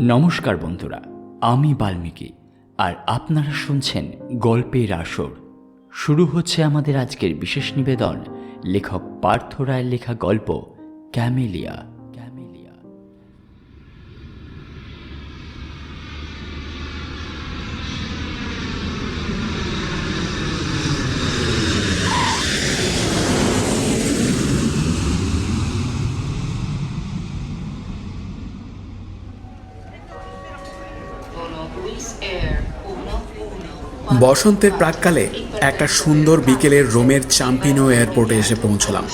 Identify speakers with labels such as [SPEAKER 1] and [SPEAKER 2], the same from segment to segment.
[SPEAKER 1] নমস্কার বন্ধুরা, আমি বাল্মীকি আর আপনারা শুনছেন গল্পের আসর। শুরু হচ্ছে আমাদের আজকের বিশেষ নিবেদন, লেখক পার্থ রায়ের লেখা গল্প, ক্যামেলিয়া।
[SPEAKER 2] বসন্তের প্রাককালে একটা সুন্দর বিকেলের রোমের চাম্পিনো এয়ারপোর্টে এসে পৌঁছলাম।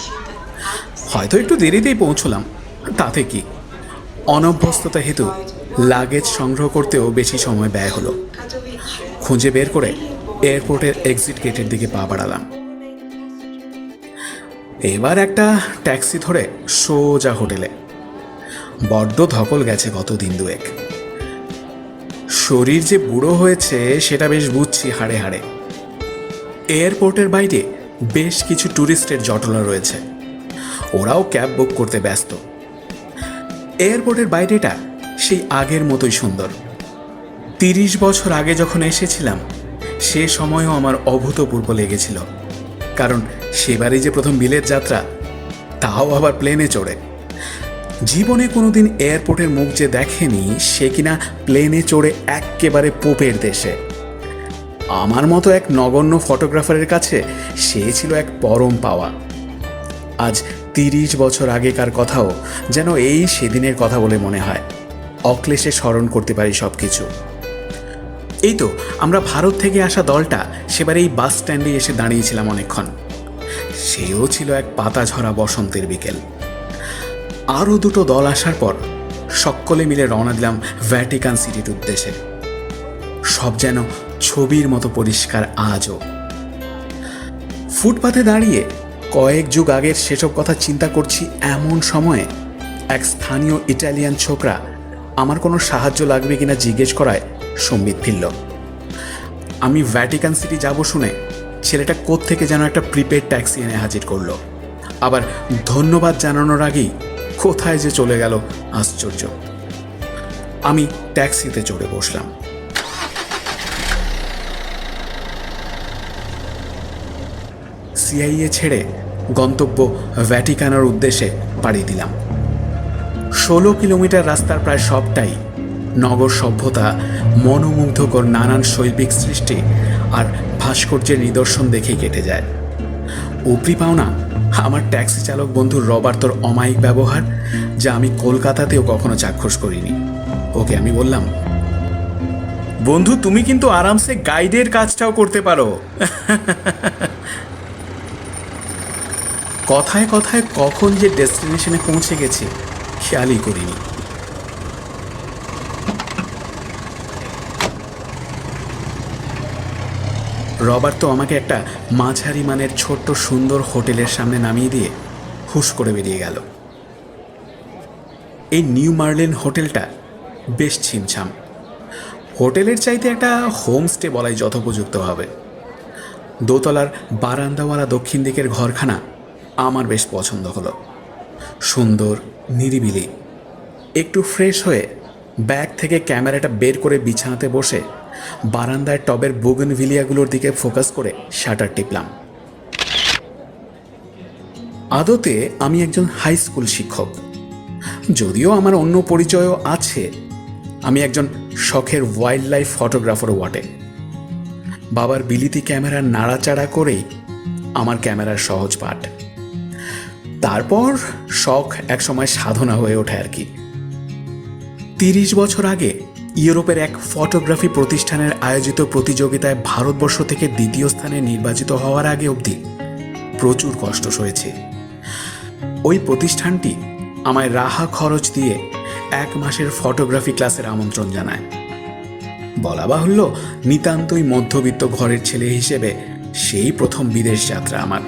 [SPEAKER 2] হয়তো একটু দেরিতেই পৌঁছলাম, তাতে কি? অনভ্যস্ততা হেতু লাগেজ সংগ্রহ করতেও বেশি সময় ব্যয় হলো। খুঁজে বের করে এয়ারপোর্টের এক্সিট গেটের দিকে পা বাড়ালাম। এবার একটা ট্যাক্সি ধরে সোজা হোটেলে। বড্ড ধকল গেছে গত দিন দুয়েক। শরীর যে বুড়ো হয়েছে, সেটা বেশ বুঝছি হাড়ে হাড়ে। এয়ারপোর্টের বাইরে বেশ কিছু ট্যুরিস্টের জটলা রয়েছে। ওরাও ক্যাব বুক করতে ব্যস্ত। এয়ারপোর্টের বাইরেটা সেই আগের মতোই সুন্দর। তিরিশ বছর আগে যখন এসেছিলাম, সে সময়ও আমার অভূতপূর্ব লেগেছিল। কারণ সেবারই যে প্রথম বিলের যাত্রা, তাও আবার প্লেনে চড়ে। জীবনে কোনোদিন এয়ারপোর্টের মুখ যে দেখেনি, সে কিনা প্লেনে চড়ে এক্কেবারে পোপের দেশে। আমার মতো এক নগণ্য ফটোগ্রাফারের কাছে সে ছিল এক পরম পাওয়া। আজ তিরিশ বছর আগেকার কথাও যেন এই সেদিনের কথা বলে মনে হয়। অক্লেশে স্মরণ করতে পারি সব কিছু এই তো, আমরা ভারত থেকে আসা দলটা সেবার এই বাস স্ট্যান্ডে এসে দাঁড়িয়েছিলাম অনেকক্ষণ। সেও ছিল এক পাতা ঝরা বসন্তের বিকেল। আরও দুটো দল আসার পর সকলে মিলে রওনা দিলাম ভ্যাটিকান সিটির উদ্দেশ্যে। সব যেন ছবির মতো পরিষ্কার আজও। ফুটপাথে দাঁড়িয়ে কয়েক যুগ আগের সেসব কথা চিন্তা করছি এমন সময়ে এক স্থানীয় ইটালিয়ান ছোকরা আমার কোনো সাহায্য লাগবে কিনা জিজ্ঞেস করায় সম্বিত ফিরল। আমি ভ্যাটিকান সিটি যাব শুনে ছেলেটা কোত্থেকে যেন একটা প্রিপেড ট্যাক্সি এনে হাজির করল। আবার ধন্যবাদ জানানোর আগেই কোথায় যে চলে গেল আশ্চর্য। আমি ট্যাক্সিতে চড়ে বসলাম। সিআইএ ছেড়ে গন্তব্য ভ্যাটিকানোর উদ্দেশ্যে পাড়ি দিলাম। ষোলো কিলোমিটার রাস্তার প্রায় সবটাই নগর সভ্যতা, মনোমুগ্ধকর নানান শৈল্পিক সৃষ্টি আর ভাস্কর্যের নিদর্শন দেখেই কেটে যায়। উপরি পাওনা আমার ট্যাক্সি চালক বন্ধু রবার্তর অমায়িক ব্যবহার, যা আমি কলকাতাতেও কখনো চাক্ষুষ করিনি। ওকে আমি বললাম, বন্ধু, তুমি কিন্তু আরামসে গাইডের কাজটাও করতে পারো। কথায় কথায় কখন যে ডেস্টিনেশনে পৌঁছে গেছে, খেয়ালই করিনি। রবার্ট তো আমাকে একটা মাঝারি মানের ছোট্ট সুন্দর হোটেলের সামনে নামিয়ে দিয়ে হুশ করে বেরিয়ে গেল। এই নিউ মার্লেন হোটেলটা বেশ ছিমছাম। হোটেলের চাইতে একটা হোমস্টে বলাই যথোপযুক্ত হবে। দোতলার বারান্দাওয়ালা দক্ষিণ দিকের ঘরখানা আমার বেশ পছন্দ হলো। সুন্দর, নিরিবিলি। একটু ফ্রেশ হয়ে ব্যাগ থেকে ক্যামেরাটা বের করে বিছানাতে বসে বারান্দায় টবের বোগন ভিলিয়াগুলোর দিকে ফোকাস করে শাটার টিপলাম। আদতে আমি একজন হাই স্কুল শিক্ষক। যদিও আমার অন্য পরিচয়ও আছে, আমি একজন শখের ওয়াইল্ড লাইফ ফটোগ্রাফারও বটে। বাবার বিলিতি ক্যামেরার নাড়াচাড়া করেই আমার ক্যামেরার সহজ পাঠ। তারপর শখ একসময় সাধনা হয়ে ওঠে আর কি। তিরিশ বছর আগে ইউরোপের এক ফটোগ্রাফি প্রতিষ্ঠানের আয়োজিত প্রতিযোগিতায় ভারতবর্ষ থেকে দ্বিতীয় স্থানে নির্বাচিত হওয়ার আগে অবধি প্রচুর কষ্ট সয়েছে। ওই প্রতিষ্ঠানটি আমায় রাহা খরচ দিয়ে এক মাসের ফটোগ্রাফি ক্লাসের আমন্ত্রণ জানায়। বলা বাহুল্য, নিতান্তই মধ্যবিত্ত ঘরের ছেলে হিসেবে সেই প্রথম বিদেশ যাত্রা আমার।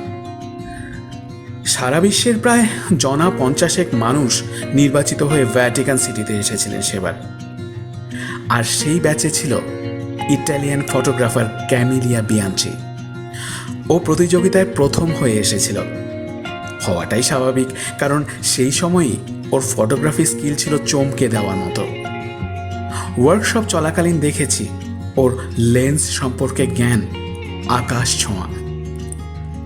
[SPEAKER 2] সারা বিশ্বের প্রায় জনা পঞ্চাশেক মানুষ নির্বাচিত হয়ে ভ্যাটিকান সিটিতে এসেছিলেন সেবার। আর সেই ব্যাচে ছিল ইটালিয়ান ফটোগ্রাফার ক্যামিলিয়া বিয়াঞ্চি ও প্রতিযোগিতায় প্রথম হয়ে এসেছিল। হওয়াটাই স্বাভাবিক, কারণ সেই সময়ই ওর ফটোগ্রাফি স্কিল ছিল চমকে দেওয়ার মতো। ওয়ার্কশপ চলাকালীন দেখেছি, ওর লেন্স সম্পর্কে জ্ঞান আকাশ ছোঁয়া।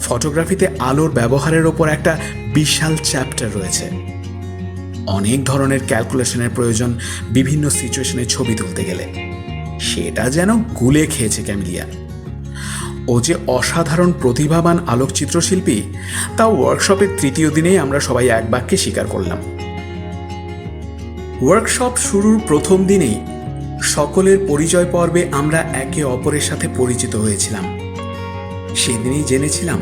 [SPEAKER 2] ফটোগ্রাফিতে আলোর ব্যবহারের ওপর একটা বিশাল চ্যাপ্টার রয়েছে। অনেক ধরনের ক্যালকুলেশনের প্রয়োজন বিভিন্ন সিচুয়েশনে ছবি তুলতে গেলে। সেটা যেন গুলে খেয়েছে ক্যামিলিয়া। ও যে অসাধারণ প্রতিভাবান আলোকচিত্রশিল্পী, তা ওয়ার্কশপের তৃতীয় দিনেই আমরা সবাই এক বাক্যে স্বীকার করলাম। ওয়ার্কশপ শুরুর প্রথম দিনেই সকলের পরিচয় পর্বে আমরা একে অপরের সাথে পরিচিত হয়েছিলাম। সেদিনই জেনেছিলাম,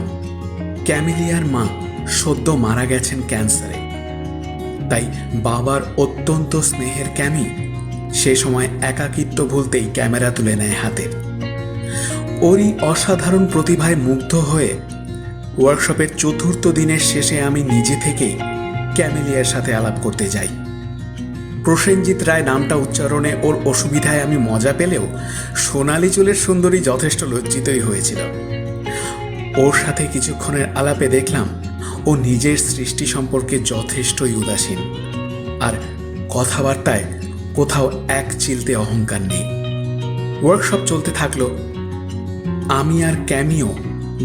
[SPEAKER 2] ক্যামিলিয়ার মা সদ্য মারা গেছেন ক্যান্সারে। তাই বাবার অত্যন্ত স্নেহের ক্যামি সে সময় একাকিত্ব ভুলতেই ক্যামেরা তুলে নেয় হাতে ওরই অসাধারণ প্রতিভায় মুগ্ধ হয়ে ওয়ার্কশপের চতুর্থ দিনের শেষে আমি নিজে থেকেই ক্যামেলিয়ার সাথে আলাপ করতে যাই। প্রসেনজিৎ রায় নামটা উচ্চারণে ওর অসুবিধায় আমি মজা পেলেও সোনালি চুলের সুন্দরী যথেষ্ট লজ্জিতই হয়েছিল। ওর সাথে কিছুক্ষণের আলাপে দেখলাম ও নিজের সৃষ্টি সম্পর্কে যথেষ্টই উদাসীন। আর কথাবার্তায় কোথাও এক চিলতে অহংকার নেই। ওয়ার্কশপ চলতে থাকল, আমি আর ক্যামিও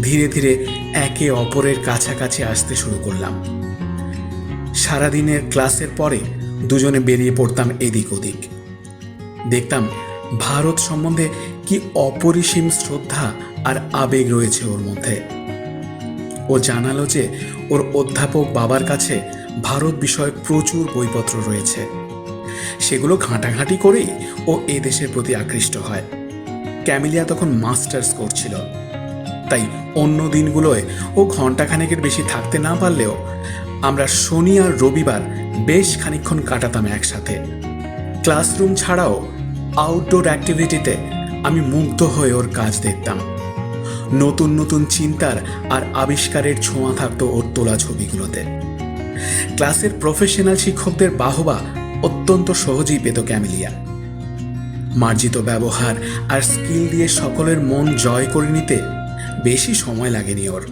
[SPEAKER 2] ধীরে ধীরে একে অপরের কাছাকাছি আসতে শুরু করলাম। সারাদিনের ক্লাসের পরে দুজনে বেরিয়ে পড়তাম এদিক ওদিক। দেখতাম ভারত সম্বন্ধে কি অপরিসীম শ্রদ্ধা আর আবেগ রয়েছে ওর মধ্যে। ও জানালো যে ওর অধ্যাপক বাবার কাছে ভারত বিষয়ক প্রচুর বইপত্র রয়েছে। সেগুলো ঘাঁটাঘাঁটি করেই ও এ দেশের প্রতি আকৃষ্ট হয়। ক্যামিলিয়া তখন মাস্টার্স করছিল। তাই অন্য দিনগুলোয় ও ঘন্টাখানেকের বেশি থাকতে না পারলেও আমরা শনি আর রবিবার বেশ খানিক্ষণ কাটাতাম একসাথে। ক্লাসরুম ছাড়াও আউটডোর অ্যাক্টিভিটিতে আমি মুগ্ধ হয়ে ওর কাজ দেখতাম। নতুন নতুন চিন্তার আর আবিষ্কারের ছোঁয়া থাকতো ওর তোলা ছবিগুলোতে। ক্লাসের প্রফেশনাল শিক্ষকদের বাহবা অত্যন্ত সহজেই পেত ক্যামিলিয়া। মার্জিত ব্যবহার আর স্কিল দিয়ে সকলের মন জয় করে নিতে বেশি সময় লাগেনি ওর।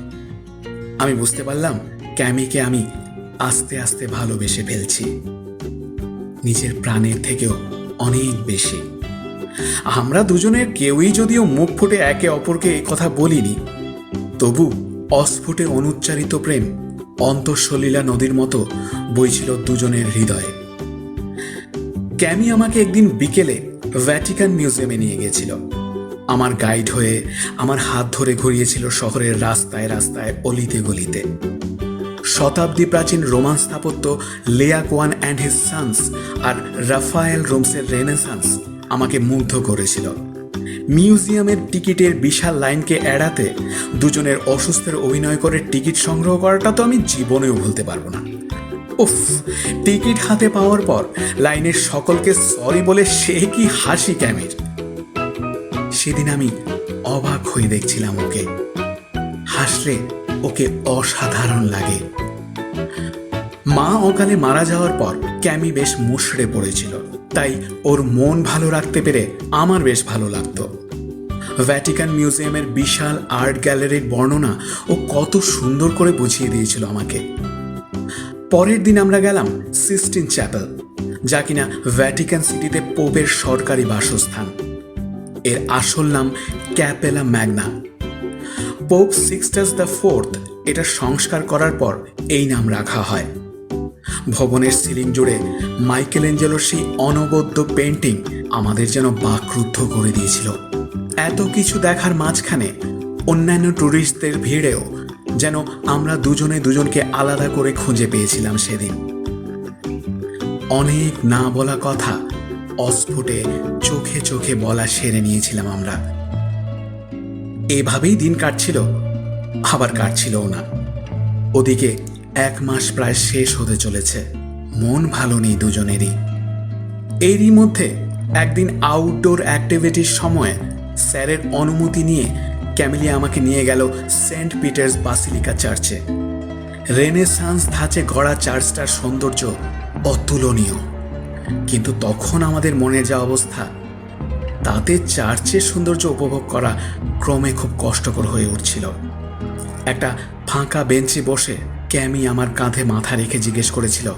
[SPEAKER 2] আমি বুঝতে পারলাম ক্যামিকে আমি আস্তে আস্তে ভালোবেসে ফেলছি। নিজের প্রাণের থেকেও অনেক বেশি। আমরা দুজনের কেউই যদিও মুখ ফুটে একে অপরকে কথা বলিনি, তবু অস্ফুটে অনুচ্চারিত প্রেম অন্তঃসলীলা নদীর মতো বইছিল দুজনের হৃদয়ে। ক্যামি আমাকে একদিন বিকেলে ভ্যাটিকান মিউজিয়ামে নিয়ে গিয়েছিল। আমার গাইড হয়ে আমার হাত ধরে ঘুরিয়েছিল শহরের রাস্তায় রাস্তায় অলিতে গলিতে। শতাব্দী প্রাচীন রোমান স্থাপত্য Laocoon and his sons আর রাফায়েল রোমসের রেনেসান্স আমাকে মুগ্ধ করেছিল। মিউজিয়ামের টিকিটের বিশাল লাইনকে এড়াতে দুজনের অসুস্থের অভিনয় করে টিকিট সংগ্রহ করাটা তো আমি জীবনেও ভুলতে পারব না। উফ, টিকিট হাতে পাওয়ার পর লাইনের সকলকে সরি বলে সে কি হাসি ক্যামির। সেদিন আমি অবাক হয়ে দেখছিলাম ওকে। হাসলে ওকে অসাধারণ লাগে। মা অকালে মারা যাওয়ার পর ক্যামি বেশ মুষড়ে পড়েছিল। তাই ওর মন ভালো রাখতে পেরে আমার বেশ ভালো লাগতো। ভ্যাটিকান মিউজিয়ামের বিশাল আর্ট গ্যালারির বর্ণনা ও কত সুন্দর করে বুঝিয়ে দিয়েছিল আমাকে। পরের দিন আমরা গেলাম সিস্টিন চ্যাপেল যা কিনা ভ্যাটিকান সিটিতে পোপের সরকারি বাসস্থান। এর আসল নাম Capella Magna Pope Sixtus the Fourth এটা সংস্কার করার পর এই নাম রাখা হয়। ভবনের সিলিং জুড়ে মাইকেল এঞ্জেলোর সেই অনবদ্য পেন্টিং আমাদের যেন বাকরুদ্ধ করে দিয়েছিল। এত কিছু দেখার মাঝখানে অন্যান্য ট্যুরিস্টদের ভিড়েও যেন আমরা দুজনে দুজনকে আলাদা করে খুঁজে পেয়েছিলাম সেদিন। অনেক না বলা কথা অস্ফুটে চোখে চোখে বলা সেরে নিয়েছিলাম আমরা। এভাবেই দিন কাটছিল, আবার কাটছিলও না। ওদিকে এক মাস প্রায় শেষ হতে চলেছে, মন ভালো নেই দুজনেরই। এরই মধ্যে একদিন আউটডোর অ্যাক্টিভিটির সময় স্যারের অনুমতি নিয়ে ক্যামিলিয়া আমাকে নিয়ে গেল সেন্ট পিটার্স বাসিলিকা চার্চে। রেনে রেনেসান্স ধাঁচে গড়া চার্চটার সৌন্দর্য অতুলনীয়। কিন্তু তখন আমাদের মনে যা অবস্থা তাতে চার্চের সৌন্দর্য উপভোগ করা ক্রমে খুব কষ্টকর হয়ে উঠছিল। একটা ফাঁকা বেঞ্চে বসে ক্যামি আমার কাঁধে মাথা রেখে জিজ্ঞেস করেছিল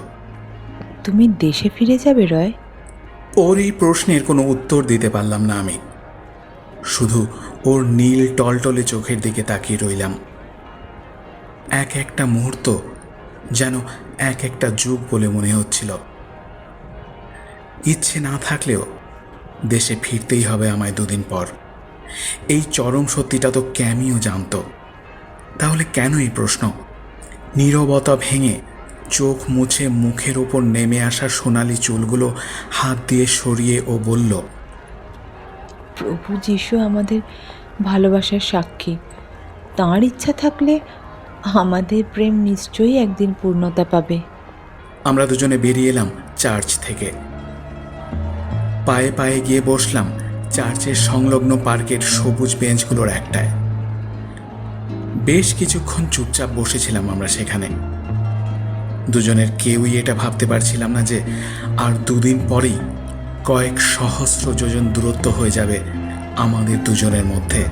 [SPEAKER 3] তুমি দেশে ফিরে যাবে রয়?
[SPEAKER 2] ওর এই প্রশ্নের কোনো উত্তর দিতে পারলাম না আমি। শুধু ওর নীল টলটলে চোখের দিকে তাকিয়ে রইলাম। এক একটা মুহূর্ত যেন এক একটা যুগ বলে মনে হচ্ছিল। ইচ্ছে না থাকলেও দেশে ফিরতেই হবে আমায় দুদিন পর। এই চরম সত্যিটা তো ক্যামিও জানতো। তাহলে কেন এই প্রশ্ন? নীরবতা ভেঙে চোখ মুছে মুখের ওপর নেমে আসা সোনালি চুলগুলো হাত দিয়ে সরিয়ে ও বলল
[SPEAKER 3] প্রভু যিশু আমাদের ভালোবাসার সাক্ষী। তাঁর ইচ্ছা থাকলে আমাদের প্রেম নিশ্চয়ই একদিন পূর্ণতা পাবে।
[SPEAKER 2] আমরা দুজনে বেরিয়ে এলাম চার্চ থেকে। পায়ে পায়ে গিয়ে বসলাম চার্চের সংলগ্ন পার্কের সবুজ বেঞ্চগুলোর একটায়। বেশ কিছুক্ষণ চুপচাপ বসেছিলাম আমরা সেখানে। দুজনের কেউই এটা ভাবতে পারছিলাম না যে আর দুদিন পরেই কয়েক সহস্র যোজন দূরত্ব হয়ে যাবে আমাদের দুজনের মধ্যে।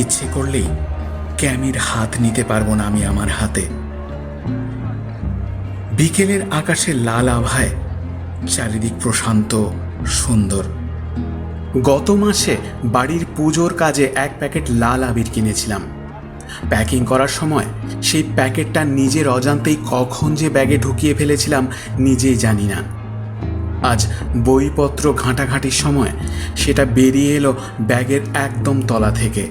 [SPEAKER 2] ইচ্ছে করলেই ক্যামির হাত নিতে পারব না আমি আমার হাতে। বিকেলের আকাশে লাল আভায় চারিদিক প্রশান্ত, সুন্দর। গত মাসে বাড়ির পুজোর কাজে এক প্যাকেট লাল আবির কিনেছিলাম। প্যাকিং করার সময় সেই প্যাকেটটা নিজের অজান্তেই কখন যে ব্যাগে ঢুকিয়ে ফেলেছিলাম নিজেই জানি না। আজ বইপত্র ঘাঁটাঘাঁটির সময় সেটা বেরিয়ে এলো ব্যাগের একদম তলা থেকে।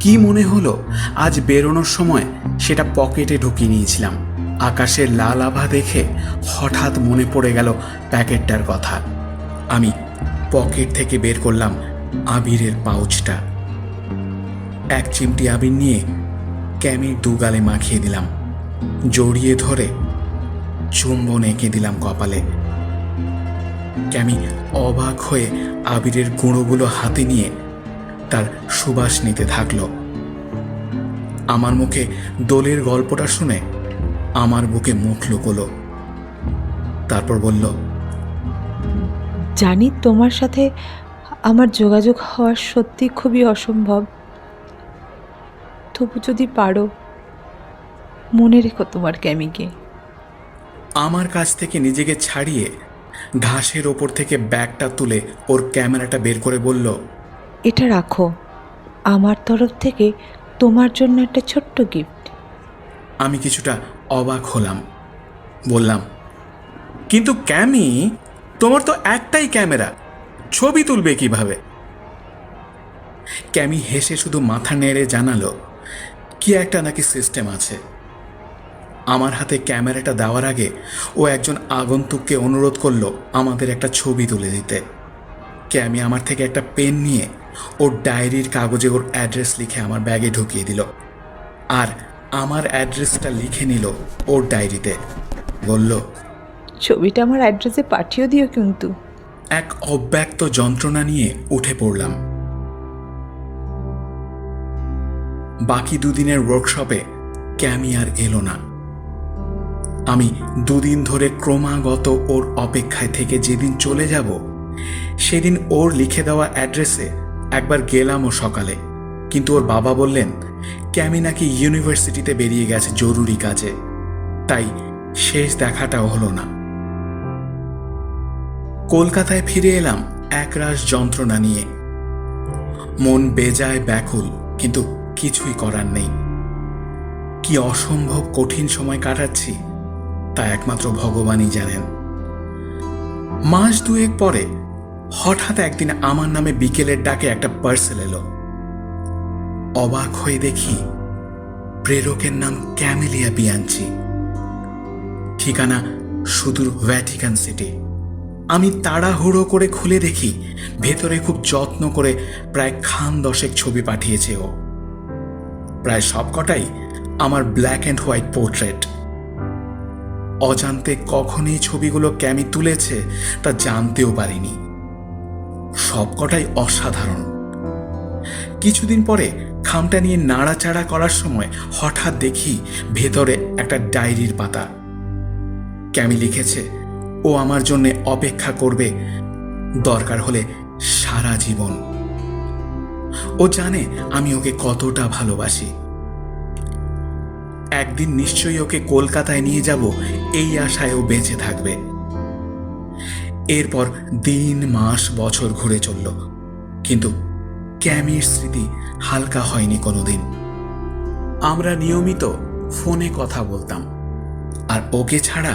[SPEAKER 2] কি মনে হলো, আজ বেরোনোর সময় সেটা পকেটে ঢুকিয়ে নিয়েছিলাম। আকাশের লাল আভা দেখে হঠাৎ মনে পড়ে গেল প্যাকেটটার কথা। আমি পকেট থেকে বের করলাম আবিরের পাউচটা। এক চিমটি আবির নিয়ে ক্যামির দুগালে মাখিয়ে দিলাম। জড়িয়ে ধরে চুম্বন এঁকে দিলাম কপালে। ক্যামি অবাক হয়ে আবিরের গুঁড়োগুলো হাতে নিয়ে তার সুবাস নিতে থাকল। আমার মুখে দোলের গল্পটা শুনে আমার বুকে মুখ লুকোলো। তারপর বলল
[SPEAKER 3] জানি তোমার সাথে আমার যোগাযোগ হওয়া সত্যি খুবই অসম্ভব। তবু যদি পারো মনে রেখো তোমার ক্যামিকে।
[SPEAKER 2] আমার কাছ থেকে নিজেকে ছাড়িয়ে ঘাসের ওপর থেকে ব্যাগটা তুলে ওর ক্যামেরাটা বের করে বলল
[SPEAKER 3] এটা রাখো। আমার তরফ থেকে তোমার জন্য একটা ছোট্ট গিফট
[SPEAKER 2] আমি কিছুটা অবাক হলাম। বললাম কিন্তু ক্যামি তোমার তো একটাই ক্যামেরা। ছবি তুলবে কীভাবে? ক্যামি হেসে শুধু মাথা নেড়ে জানালো কি একটা নাকি সিস্টেম আছে। আমার হাতে ক্যামেরাটা দেওয়ার আগে ও একজন আগন্তুককে অনুরোধ করল আমাদের একটা ছবি তুলে দিতে। ক্যামি আমার থেকে একটা পেন নিয়ে ওর ডায়েরির কাগজে ওর অ্যাড্রেস লিখে আমার ব্যাগে ঢুকিয়ে দিল। আর আমার অ্যাড্রেসটা লিখে নিল ওর ডায়েরিতে। বলল
[SPEAKER 3] ছবিটা আমার অ্যাড্রেসে পাঠিয়ে দিও কিন্তু।
[SPEAKER 2] এক অব্যক্ত যন্ত্রণা নিয়ে উঠে পড়লাম। বাকি দুদিনের ওয়ার্কশপে ক্যামি আর এলো না। আমি দুদিন ধরে ক্রমাগত ওর অপেক্ষায় থেকে যেদিন চলে যাব, সেদিন ওর লিখে দেওয়া অ্যাড্রেসে একবার গেলামও সকালে। কিন্তু ওর বাবা বললেন, ক্যামি নাকি ইউনিভার্সিটিতে বেরিয়ে গেছে জরুরি কাজে। তাই শেষ দেখাটাও হলো না। কলকাতায় ফিরে এলাম একরাশ যন্ত্রণা নিয়ে। মন বেজায় ব্যাকুল, কিন্তু কিছুই করার নেই। কি অসম্ভব কঠিন সময় কাটাচ্ছি। তা একমাত্র ভগবানই জানেন। মাস দুয়েক পরে হঠাৎ একদিন আমার নামে বিকেলের ডাকে একটা পার্সেল এলো। অবাক হয়ে দেখি প্রেরকের নাম ক্যামেলিয়া বিয়াঞ্চি। ঠিকানা সুদূর ভ্যাটিকান সিটি। আমি তাড়াহুড়ো করে খুলে দেখি ভেতরে খুব যত্ন করে প্রায় খান দশেক ছবি পাঠিয়েছে ও। প্রায় সবকটাই আমার ব্ল্যাক অ্যান্ড হোয়াইট পোর্ট্রেট। অজান্তে কখন এই ছবিগুলো ক্যামি তুলেছে তা জানতেও পারিনি। সবকটাই অসাধারণ। কিছুদিন পরে খামটা নিয়ে নাড়াচাড়া করার সময় হঠাৎ দেখি ভেতরে একটা ডায়েরির পাতা। ক্যামি লিখেছে, ও আমার জন্য অপেক্ষা করবে, দরকার হলে সারা জীবন। ও জানে আমি ওকে কতটা ভালোবাসি। একদিন নিশ্চয়ই ওকে কলকাতায় নিয়ে যাব, এই আশায় ও বেঁচে থাকবে। এরপর দিন, মাস, বছর ঘুরে চলল। কিন্তু ক্যামির স্মৃতি হালকা হয়নি কোনোদিন। আমরা নিয়মিত ফোনে কথা বলতাম। আর ওকে ছাড়া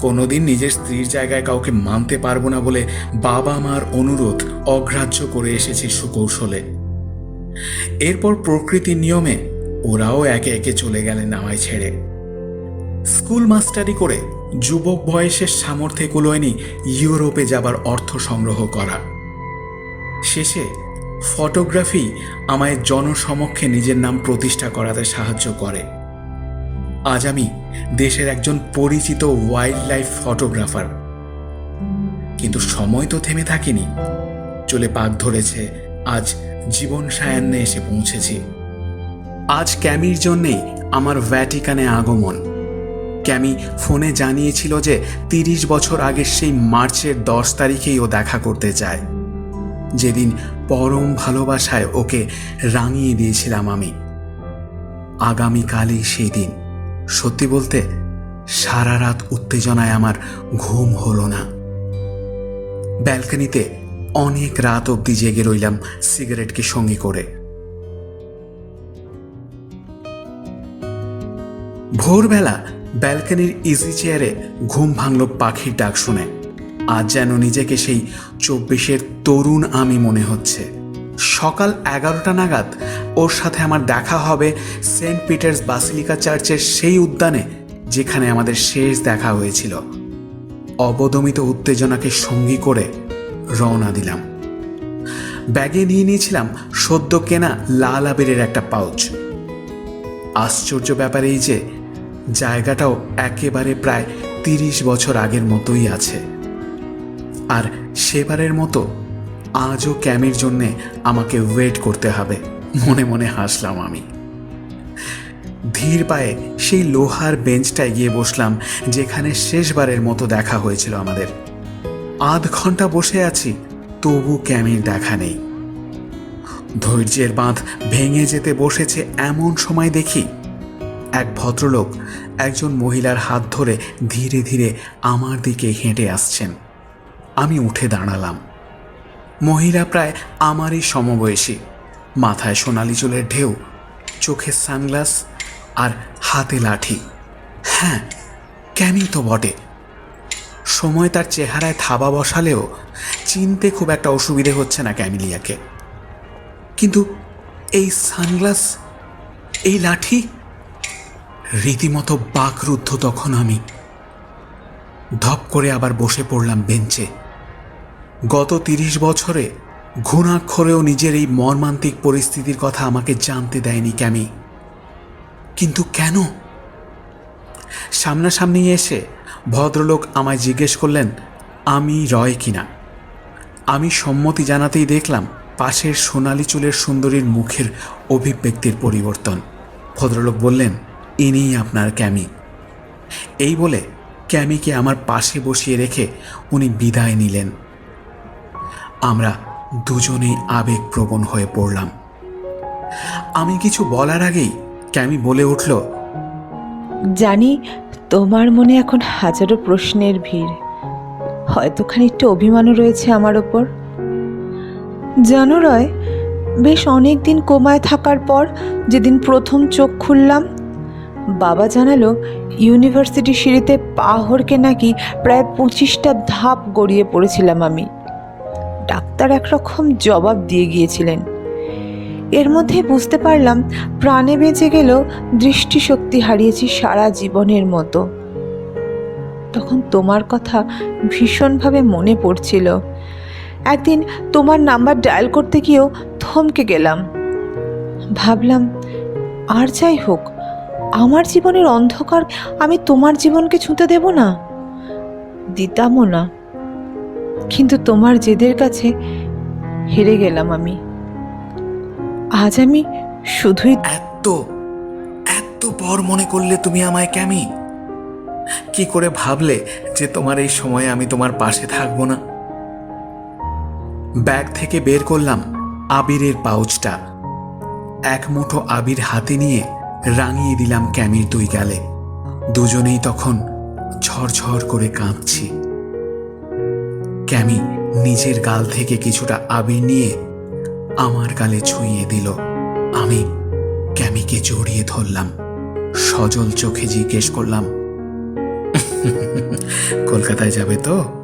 [SPEAKER 2] কোনোদিন নিজের স্ত্রীর জায়গায় কাউকে মানতে পারব না বলে বাবা মার অনুরোধ অগ্রাহ্য করে এসেছি সুকৌশলে। এরপর প্রকৃতির নিয়মে ওরাও একে একে চলে গেলেন আমায় ছেড়ে। স্কুল মাস্টারি করে যুবক বয়সের সামর্থ্যে কুলোয়নি ইউরোপে যাবার অর্থ সংগ্রহ করা। শেষে ফটোগ্রাফি আমায় জনসমক্ষে নিজের নাম প্রতিষ্ঠা করাতে সাহায্য করে। আজ আমি দেশের একজন পরিচিত ওয়াইল্ড লাইফ ফটোগ্রাফার। কিন্তু সময় তো থেমে থাকিনি। চলে পাক ধরেছে, আজ জীবন সায়ান্নে এসে পৌঁছেছি। আজ ক্যামির জন্যেই আমার ভ্যাটিকানে আগমন। ক্যামি ফোনে জানিয়েছিল যে তিরিশ বছর আগের সেই মার্চের দশ তারিখেই ও দেখা করতে চায় যেদিন পরম ভালোবাসায় ওকে রাঙিয়ে দিয়েছিলাম আমি। আগামীকালই সেই দিন। সত্যি বলতে, সারা রাত উত্তেজনায় আমার ঘুম হলো না। ব্যালকনিতে অনেক রাত অবধি জেগে রইলাম সিগারেটকে সঙ্গী করে। ভোরবেলা ব্যালকনির ইজি চেয়ারে ঘুম ভাঙল পাখির ডাক শুনে। আজ যেন নিজেকে সেই চব্বিশের তরুণ আমি মনে হচ্ছে। সকাল এগারোটা নাগাদ ওর সাথে আমার দেখা হবে সেন্ট পিটার্স বাসিলিকা চার্চের সেই উদ্যানে, যেখানে আমাদের শেষ দেখা হয়েছিল। অবদমিত উত্তেজনাকে সঙ্গী করে রওনা দিলাম। ব্যাগে নিয়ে নিয়েছিলাম সদ্য কেনা লাল আবিরের একটা পাউচ। আশ্চর্য ব্যাপার এই যে জায়গাটাও একেবারে প্রায় তিরিশ বছর আগের মতোই আছে। আর সেবারের মতো আজও ক্যামের জন্যে আমাকে ওয়েট করতে হবে, মনে মনে হাসলাম আমি। ধীর পায়ে সেই লোহার বেঞ্চটায় গিয়ে বসলাম, যেখানে শেষবারের মতো দেখা হয়েছিল আমাদের। আধ ঘণ্টা বসে আছি, তবু ক্যামির দেখা নেই। ধৈর্যের বাঁধ ভেঙে যেতে বসেছে এমন সময় দেখি এক ভদ্রলোক একজন মহিলার হাত ধরে ধীরে ধীরে আমার দিকে হেঁটে আসছেন। আমি উঠে দাঁড়ালাম। মহিলা প্রায় আমারই সমবয়সী। মাথায় সোনালি চুলের ঢেউ, চোখে সানগ্লাস আর হাতে লাঠি। হ্যাঁ ক্যামি তো বটে। সময় তার চেহারায় থাবা বসালেও চিনতে খুব একটা অসুবিধে হচ্ছে না ক্যামিলিয়াকে। কিন্তু এই সানগ্লাস, এই লাঠি রীতিমতো বাকরুদ্ধ তখন আমি। ধপ করে আবার বসে পড়লাম বেঞ্চে। গত তিরিশ বছরে ঘুণাক্ষরেও নিজের এই মর্মান্তিক পরিস্থিতির কথা আমাকে জানতে দেয়নি ক্যামি। কিন্তু কেন? সামনাসামনি এসে ভদ্রলোক আমায় জিজ্ঞেস করলেন, আমি রয় কিনা? আমি সম্মতি জানাতেই দেখলাম পাশের সোনালি চুলের সুন্দরীর মুখের অভিব্যক্তির পরিবর্তন। ভদ্রলোক বললেন ইনিই আপনার ক্যামি। এই বলে ক্যামিকে আমার পাশে বসিয়ে রেখে উনি বিদায় নিলেন। আমরা দুজনেই আবেগপ্রবণ হয়ে পড়লাম। আমি কিছু বলার আগেই ক্যামি বলে উঠল,
[SPEAKER 3] জানি তোমার মনে এখন হাজারো প্রশ্নের ভিড়। হয়তো খানিকটা অভিমানও রয়েছে আমার ওপর। জানো রয়, বেশ অনেক দিন কোমায় থাকার পর যেদিন প্রথম চোখ খুললাম বাবা জানালো, ইউনিভার্সিটি সিঁড়িতে পা হড়কে নাকি প্রায় পঁচিশটা ধাপ গড়িয়ে পড়েছিলাম আমি। ডাক্তার একরকম জবাব দিয়ে গিয়েছিলেন। এর মধ্যে বুঝতে পারলাম, প্রাণে বেঁচে গেল, দৃষ্টিশক্তি হারিয়েছি সারা জীবনের মতো। তখন তোমার কথা ভীষণভাবে মনে পড়ছিল। একদিন তোমার নাম্বার ডায়াল করতে গিয়েও থমকে গেলাম। ভাবলাম, আর যাই হোক আমার জীবনের অন্ধকার, আমি তোমার জীবনকে ছুঁতে দেব না? দিতামও না। কিন্তু তোমার জেদের কাছে হেরে গেলাম আমি। আজ আমি শুধুই
[SPEAKER 2] এত এত পর মনে করলে তুমি আমায় ক্যামি কি করে ভাবলে যে তোমার এই সময়ে আমি তোমার পাশে থাকব না? ব্যাগ থেকে বের করলাম আবিরের পাউচটা। এক মুঠো আবির হাতে নিয়ে রাঙিয়ে দিলাম ক্যামির দুই গালে। দুজনেই তখন ঝরঝর করে কাঁদছি। ক্যামি নিজের গাল থেকে কিছুটা আবির নিয়ে আমার গালে ছুঁয়ে দিল। আমি ক্যামিকে জড়িয়ে ধরলাম। সজল চোখে জিজ্ঞেস করলাম, কলকাতায় যাবে তো?